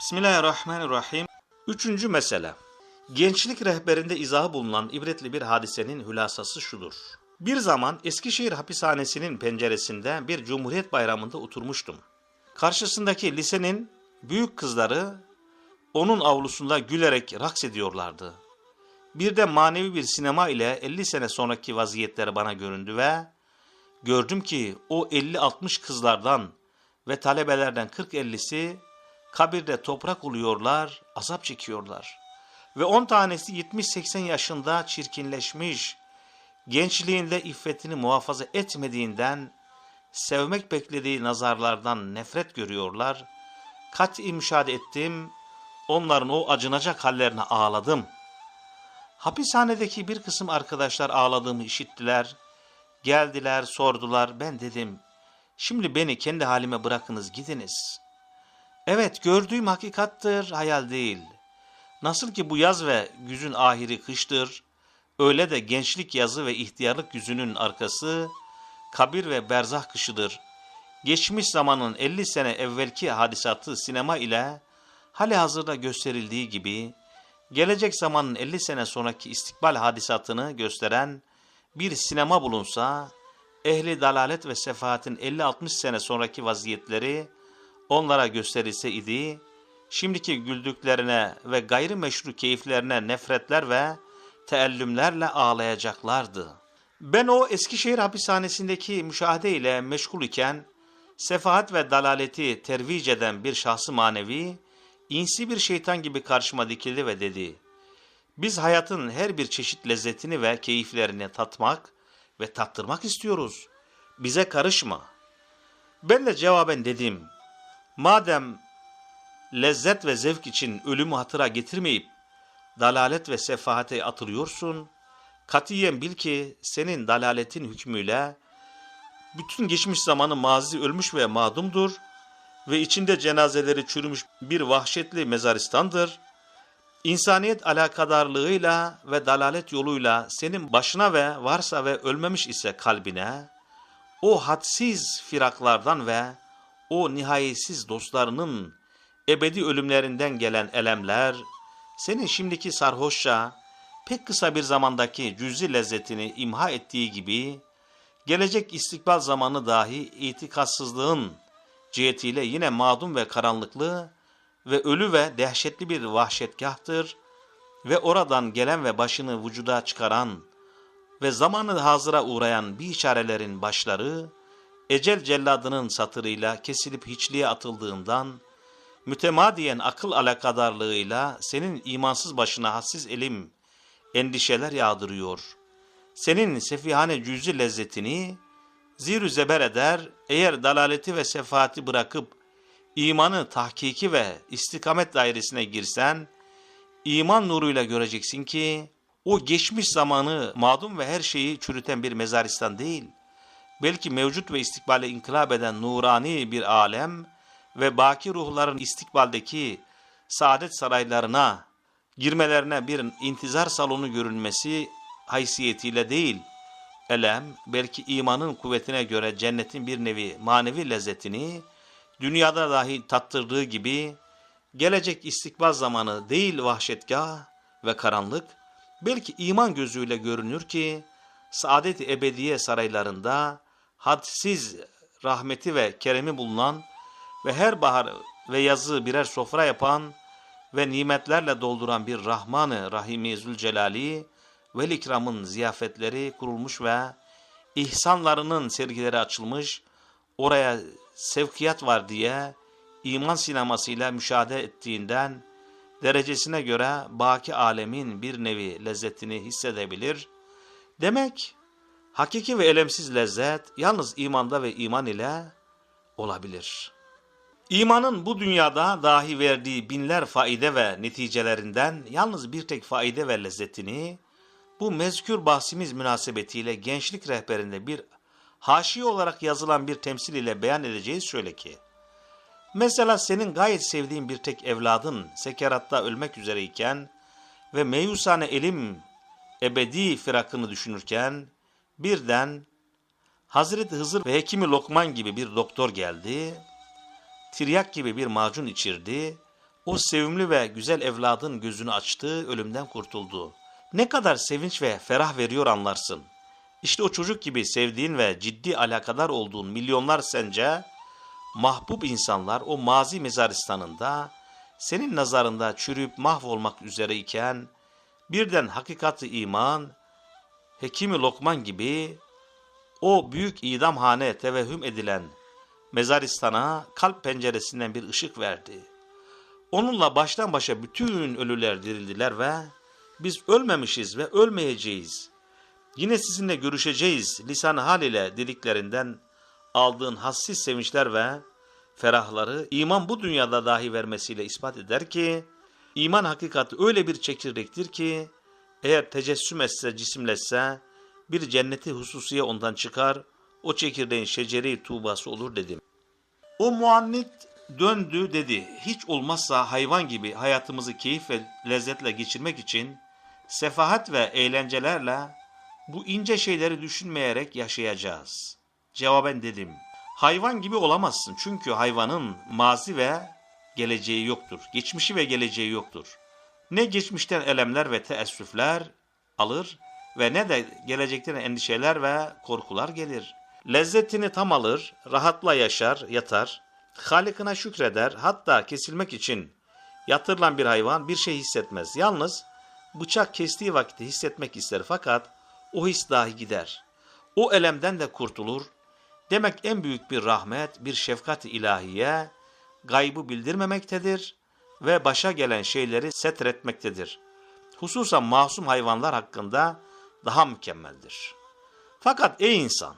Bismillahirrahmanirrahim. Üçüncü mesele. Gençlik rehberinde izahı bulunan ibretli bir hadisenin hülasası şudur. Bir zaman Eskişehir hapishanesinin penceresinde bir Cumhuriyet Bayramı'nda oturmuştum. Karşısındaki lisenin büyük kızları onun avlusunda gülerek raks ediyorlardı. Bir de manevi bir sinema ile 50 sene sonraki vaziyetleri bana göründü ve gördüm ki o 50-60 kızlardan ve talebelerden 40-50'si kabirde toprak oluyorlar, azap çekiyorlar. Ve 10 tanesi 70-80 yaşında çirkinleşmiş, gençliğinde iffetini muhafaza etmediğinden sevmek beklediği nazarlardan nefret görüyorlar. Kat'i müşahede ettim, onların o acınacak hallerine ağladım. Hapishanedeki bir kısım arkadaşlar ağladığımı işittiler. Geldiler, sordular. Ben dedim, şimdi beni kendi halime bırakınız gidiniz. Evet, gördüğüm hakikattır, hayal değil. Nasıl ki bu yaz ve güzün ahiri kıştır, öyle de gençlik yazı ve ihtiyarlık yüzünün arkası, kabir ve berzah kışıdır. Geçmiş zamanın 50 sene evvelki hadisatı sinema ile hali hazırda gösterildiği gibi, gelecek zamanın 50 sene sonraki istikbal hadisatını gösteren bir sinema bulunsa, ehli dalalet ve sefahatin 50-60 sene sonraki vaziyetleri onlara gösterilse idi, şimdiki güldüklerine ve gayrimeşru keyiflerine nefretler ve teellümlerle ağlayacaklardı. Ben o Eskişehir hapishanesindeki müşahede ile meşgul iken, sefahat ve dalaleti tervic eden bir şahsı manevi, insi bir şeytan gibi karşıma dikildi ve dedi, biz hayatın her bir çeşit lezzetini ve keyiflerini tatmak ve tattırmak istiyoruz. Bize karışma. Ben de cevaben dedim, madem lezzet ve zevk için ölümü hatıra getirmeyip dalalet ve sefahate atılıyorsun, katiyen bil ki senin dalaletin hükmüyle bütün geçmiş zamanı mazi ölmüş ve madumdur ve içinde cenazeleri çürümüş bir vahşetli mezaristandır. İnsaniyet alakadarlığıyla ve dalalet yoluyla senin başına ve varsa ve ölmemiş ise kalbine, o hadsiz firaklardan ve o nihayetsiz dostlarının ebedi ölümlerinden gelen elemler, senin şimdiki sarhoşça, pek kısa bir zamandaki cüzi lezzetini imha ettiği gibi, gelecek istikbal zamanı dahi itikatsızlığın cihetiyle yine madum ve karanlıklı ve ölü ve dehşetli bir vahşetgahtır ve oradan gelen ve başını vücuda çıkaran ve zamanı hazıra uğrayan bir işarelerin başları, ecel celladının satırıyla kesilip hiçliğe atıldığından, mütemadiyen akıl alakadarlığıyla senin imansız başına hassiz elim, endişeler yağdırıyor. Senin sefihane cüz'i lezzetini zir zeber eder, eğer dalaleti ve sefahati bırakıp imanı tahkiki ve istikamet dairesine girsen, iman nuruyla göreceksin ki, o geçmiş zamanı madum ve her şeyi çürüten bir mezaristan değil, belki mevcut ve istikbale inkılap eden nurani bir alem ve baki ruhların istikbaldeki saadet saraylarına girmelerine bir intizar salonu görünmesi haysiyetiyle değil, elem belki imanın kuvvetine göre cennetin bir nevi manevi lezzetini dünyada dahi tattırdığı gibi gelecek istikbal zamanı değil vahşetgah ve karanlık belki iman gözüyle görünür ki saadet ebediye saraylarında hadsiz rahmeti ve keremi bulunan ve her bahar ve yazı birer sofra yapan ve nimetlerle dolduran bir Rahman-ı Rahimi Zülcelali ve ikramın ziyafetleri kurulmuş ve ihsanlarının sergileri açılmış, oraya sevkiyat var diye iman sinemasıyla müşahede ettiğinden derecesine göre baki alemin bir nevi lezzetini hissedebilir. Demek hakiki ve elemsiz lezzet yalnız imanda ve iman ile olabilir. İmanın bu dünyada dahi verdiği binler faide ve neticelerinden yalnız bir tek faide ve lezzetini bu mezkür bahsimiz münasebetiyle gençlik rehberinde bir haşi olarak yazılan bir temsil ile beyan edeceğiz şöyle ki. Mesela senin gayet sevdiğin bir tek evladın sekeratta ölmek üzereyken ve meyusane elim ebedi firakını düşünürken birden Hazreti Hızır ve Hekimi Lokman gibi bir doktor geldi, tiryak gibi bir macun içirdi, O sevimli ve güzel evladın gözünü açtı, ölümden kurtuldu. Ne kadar sevinç ve ferah veriyor anlarsın. İşte o çocuk gibi sevdiğin ve ciddi alakadar olduğun milyonlar sence mahbub insanlar o mazi mezaristanında senin nazarında çürüyüp mahvolmak üzereyken birden hakikati iman, Hekimi Lokman gibi o büyük idamhane tevehhüm edilen mezaristana kalp penceresinden bir ışık verdi. Onunla baştan başa bütün ölüler dirildiler ve biz ölmemişiz ve ölmeyeceğiz. Yine sizinle görüşeceğiz lisan hal ile dediklerinden aldığın hassiz sevinçler ve ferahları iman bu dünyada dahi vermesiyle ispat eder ki iman hakikati öyle bir çekirdektir ki eğer tecessüm etse cisimleşse bir cenneti hususiye ondan çıkar o çekirdeğin şeceri tuğbası olur dedim. O muannit döndü dedi hiç olmazsa hayvan gibi hayatımızı keyif ve lezzetle geçirmek için sefahat ve eğlencelerle bu ince şeyleri düşünmeyerek yaşayacağız. Cevaben dedim. Hayvan gibi olamazsın çünkü hayvanın mazi ve geleceği yoktur. Geçmişi ve geleceği yoktur. Ne geçmişten elemler ve teessüfler alır ve ne de gelecekten endişeler ve korkular gelir. Lezzetini tam alır, rahatla yaşar, yatar. Halikine şükreder, hatta kesilmek için yatırılan bir hayvan bir şey hissetmez. Yalnız bıçak kestiği vakitte hissetmek ister fakat o his dahi gider. O elemden de kurtulur. Demek en büyük bir rahmet, bir şefkat-i ilahiye gaybı bildirmemektedir ve başa gelen şeyleri setretmektedir. Hususan masum hayvanlar hakkında daha mükemmeldir. Fakat ey insan,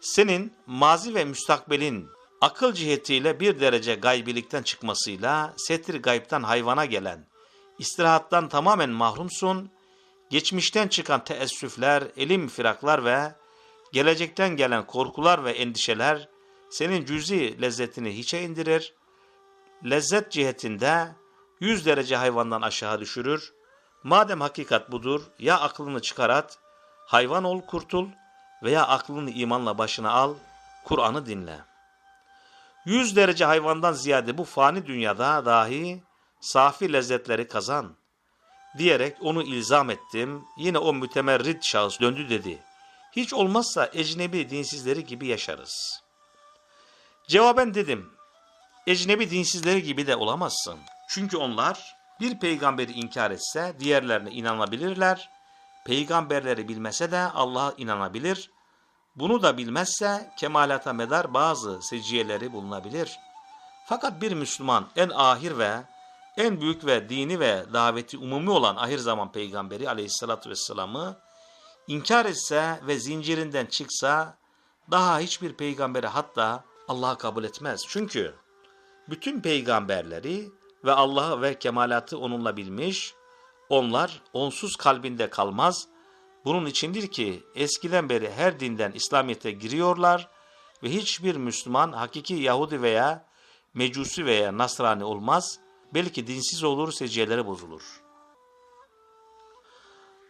senin mazi ve müstakbelin akıl cihetiyle bir derece gaybilikten çıkmasıyla setir gaybtan hayvana gelen istirahattan tamamen mahrumsun, geçmişten çıkan teessüfler, elim firaklar ve gelecekten gelen korkular ve endişeler senin cüzi lezzetini hiçe indirir, lezzet cihetinde yüz derece hayvandan aşağı düşürür. Madem hakikat budur, ya aklını çıkarat, hayvan ol kurtul veya aklını imanla başına al, Kur'an'ı dinle. Yüz derece hayvandan ziyade bu fani dünyada dahi safi lezzetleri kazan. Diyerek onu ilzam ettim. Yine o mütemerrit şahıs döndü dedi. Hiç olmazsa ecnebi dinsizleri gibi yaşarız. Cevaben dedim. Ecnebi dinsizleri gibi de olamazsın. Çünkü onlar bir peygamberi inkar etse diğerlerine inanabilirler. Peygamberleri bilmese de Allah'a inanabilir. Bunu da bilmezse kemalata medar bazı seciyeleri bulunabilir. Fakat bir Müslüman en ahir ve en büyük ve dini ve daveti umumi olan ahir zaman peygamberi aleyhissalatü vesselam'ı inkar etse ve zincirinden çıksa daha hiçbir peygamberi hatta Allah'a kabul etmez. Çünkü bütün peygamberleri ve Allah'ı ve kemalatı onunla bilmiş, onlar onsuz kalbinde kalmaz. Bunun içindir ki eskiden beri her dinden İslamiyet'e giriyorlar ve hiçbir Müslüman hakiki Yahudi veya Mecusi veya Nasrani olmaz, belki dinsiz olur, seciyeleri bozulur.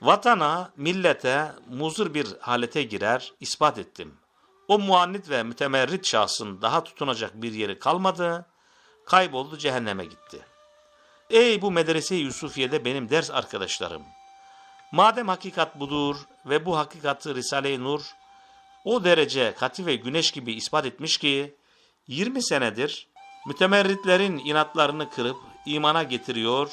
Vatana, millete muzur bir halete girer, ispat ettim. O muannit ve mütemerrit şahsın daha tutunacak bir yeri kalmadı, kayboldu cehenneme gitti. Ey bu medrese Yusufiye'de benim ders arkadaşlarım! Madem hakikat budur ve bu hakikati Risale-i Nur o derece katı ve güneş gibi ispat etmiş ki 20 senedir mütemerritlerin inatlarını kırıp imana getiriyor,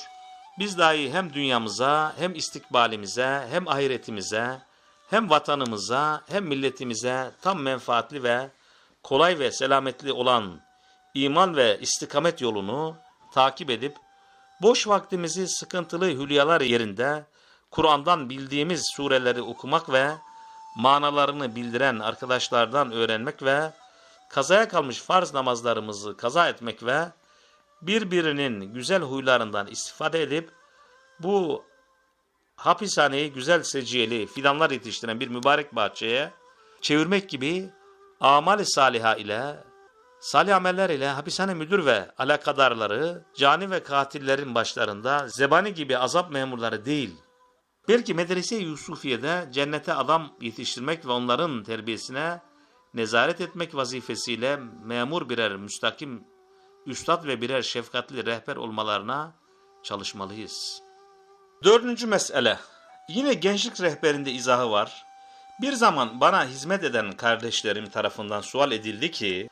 biz dahi hem dünyamıza hem istikbalimize hem ahiretimize hem vatanımıza hem milletimize tam menfaatli ve kolay ve selametli olan iman ve istikamet yolunu takip edip boş vaktimizi sıkıntılı hülyalar yerinde Kur'an'dan bildiğimiz sureleri okumak ve manalarını bildiren arkadaşlardan öğrenmek ve kazaya kalmış farz namazlarımızı kaza etmek ve birbirinin güzel huylarından istifade edip bu hapishaneyi güzel seciyeli fidanlar yetiştiren bir mübarek bahçeye çevirmek gibi amali saliha ile salih ameller ile hapishane müdür ve alakadarları cani ve katillerin başlarında zebani gibi azap memurları değil belki medrese Yusufiye'de cennete adam yetiştirmek ve onların terbiyesine nezaret etmek vazifesiyle memur birer müstakim üstad ve birer şefkatli rehber olmalarına çalışmalıyız. Dördüncü mesele. Yine gençlik rehberinde izahı var. Bir zaman bana hizmet eden kardeşlerim tarafından sual edildi ki,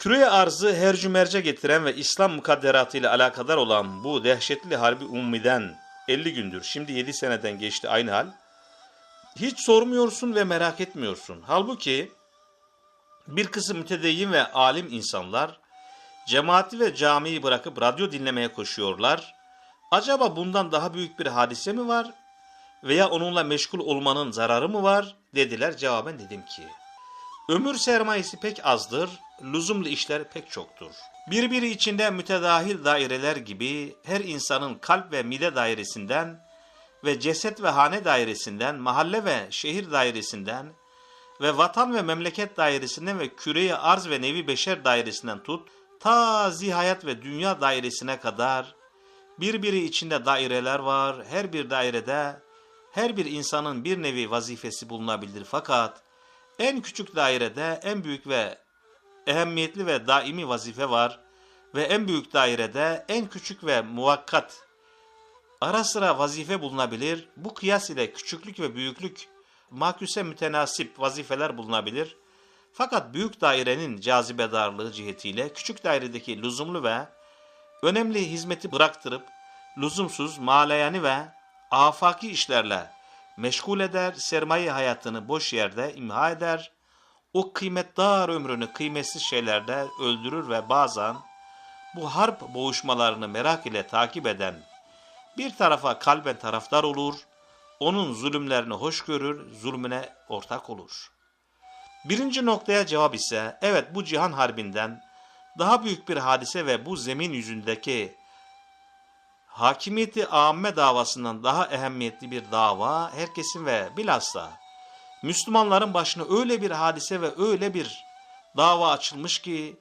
Küreye arzı hercü merce getiren ve İslam mukadderatı ile alakadar olan bu dehşetli harbi ummiden 50 gündür, şimdi 7 seneden geçti aynı hal. Hiç sormuyorsun ve merak etmiyorsun. Halbuki bir kısım mütedeyyin ve alim insanlar cemaati ve camiyi bırakıp radyo dinlemeye koşuyorlar. Acaba bundan daha büyük bir hadise mi var veya onunla meşgul olmanın zararı mı var dediler. Cevaben dedim ki ömür sermayesi pek azdır, lüzumlu işler pek çoktur. Birbiri içinde mütedahil daireler gibi her insanın kalp ve mide dairesinden ve ceset ve hane dairesinden, mahalle ve şehir dairesinden ve vatan ve memleket dairesinden ve küreyi arz ve nevi beşer dairesinden tut, ta zihayat ve dünya dairesine kadar birbiri içinde daireler var. Her bir dairede her bir insanın bir nevi vazifesi bulunabilir. Fakat en küçük dairede en büyük ve ehemmiyetli ve daimi vazife var ve en büyük dairede en küçük ve muvakkat ara sıra vazife bulunabilir. Bu kıyas ile küçüklük ve büyüklük maküse mütenasip vazifeler bulunabilir. Fakat büyük dairenin cazibedarlığı cihetiyle küçük dairedeki lüzumlu ve önemli hizmeti bıraktırıp lüzumsuz maleyani ve afaki işlerle meşgul eder, sermaye hayatını boş yerde imha eder, o kıymetdar ömrünü kıymetsiz şeylerde öldürür ve bazen bu harp boğuşmalarını merak ile takip eden bir tarafa kalben taraftar olur, onun zulümlerini hoş görür, zulmüne ortak olur. Birinci noktaya cevap ise, evet bu cihan harbinden daha büyük bir hadise ve bu zemin yüzündeki hakimiyeti amme davasından daha ehemmiyetli bir dava herkesin ve bilhassa Müslümanların başına öyle bir hadise ve öyle bir dava açılmış ki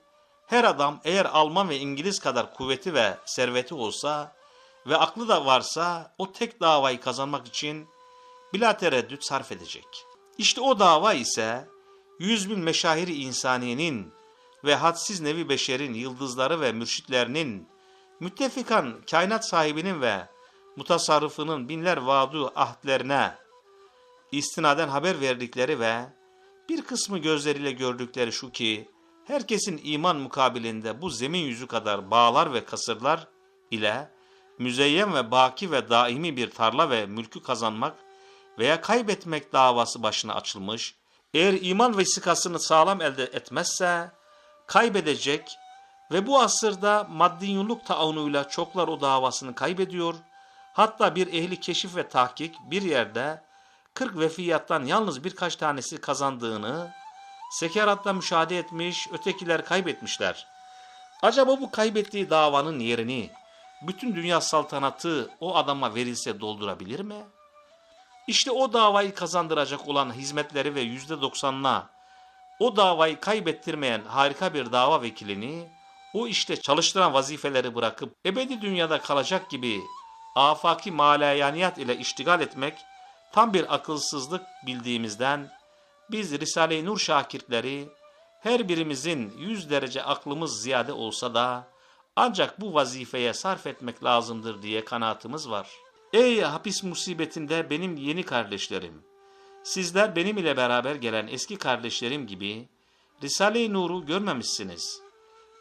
her adam eğer Alman ve İngiliz kadar kuvveti ve serveti olsa ve aklı da varsa o tek davayı kazanmak için bila tereddüt sarf edecek. İşte o dava ise yüz bin meşahiri insaniyenin ve hadsiz nevi beşerin yıldızları ve mürşitlerinin müttefikan kainat sahibinin ve mutasarrıfının binler vaadu ahdlerine istinaden haber verdikleri ve bir kısmı gözleriyle gördükleri şu ki herkesin iman mukabilinde bu zemin yüzü kadar bağlar ve kasırlar ile müzeyyen ve baki ve daimi bir tarla ve mülkü kazanmak veya kaybetmek davası başına açılmış, eğer iman vesikasını sağlam elde etmezse kaybedecek ve bu asırda maddiyunluk taunuyla çoklar o davasını kaybediyor, hatta bir ehli keşif ve tahkik bir yerde 40 vefiyattan yalnız birkaç tanesi kazandığını sekeratta müşahede etmiş, ötekiler kaybetmişler. Acaba bu kaybettiği davanın yerini bütün dünya saltanatı o adama verilse doldurabilir mi? İşte o davayı kazandıracak olan hizmetleri ve yüzde doksanına o davayı kaybettirmeyen harika bir dava vekilini o işte çalıştıran vazifeleri bırakıp ebedi dünyada kalacak gibi afaki malayaniyat ile iştigal etmek tam bir akılsızlık bildiğimizden biz Risale-i Nur şakirtleri her birimizin yüz derece aklımız ziyade olsa da ancak bu vazifeye sarf etmek lazımdır diye kanaatimiz var. Ey hapis musibetinde benim yeni kardeşlerim! Sizler benim ile beraber gelen eski kardeşlerim gibi Risale-i Nur'u görmemişsiniz.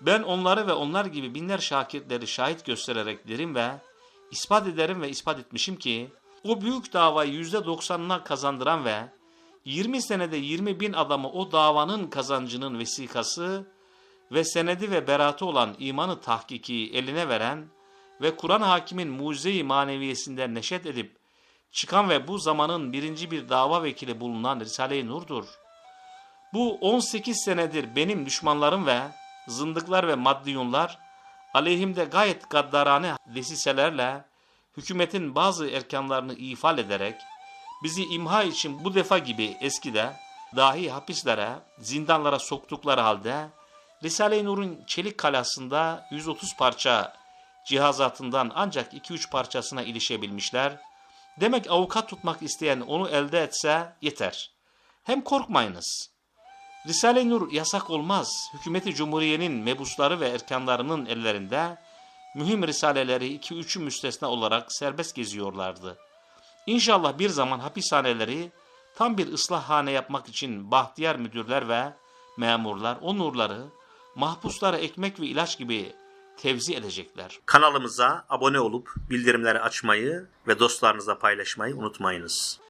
Ben onları ve onlar gibi binler şakirtleri şahit göstererek derim ve ispat ederim ve ispat etmişim ki o büyük davayı yüzde doksanına kazandıran ve 20 senede 20 bin adamı o davanın kazancının vesikası ve senedi ve beratı olan imanı tahkiki eline veren ve Kur'an hakimin mucize-i maneviyesinden neşet edip çıkan ve bu zamanın birinci bir dava vekili bulunan Risale-i Nur'dur. Bu 18 senedir benim düşmanlarım ve zındıklar ve maddiyunlar aleyhimde gayet gaddarane desiselerle hükümetin bazı erkanlarını ifal ederek bizi imha için bu defa gibi eskide dahi hapislere, zindanlara soktukları halde Risale-i Nur'un çelik kalasında 130 parça cihazatından ancak 2-3 parçasına ilişebilmişler. Demek avukat tutmak isteyen onu elde etse yeter. Hem korkmayınız. Risale-i Nur yasak olmaz. Hükümeti Cumhuriye'nin mebusları ve erkanlarının ellerinde mühim risaleleri 2-3'ü müstesna olarak serbest geziyorlardı. İnşallah bir zaman hapishaneleri tam bir ıslahhane yapmak için bahtiyar müdürler ve memurlar o nurları mahpuslara ekmek ve ilaç gibi tevzi edecekler. Kanalımıza abone olup bildirimleri açmayı ve dostlarınızla paylaşmayı unutmayınız.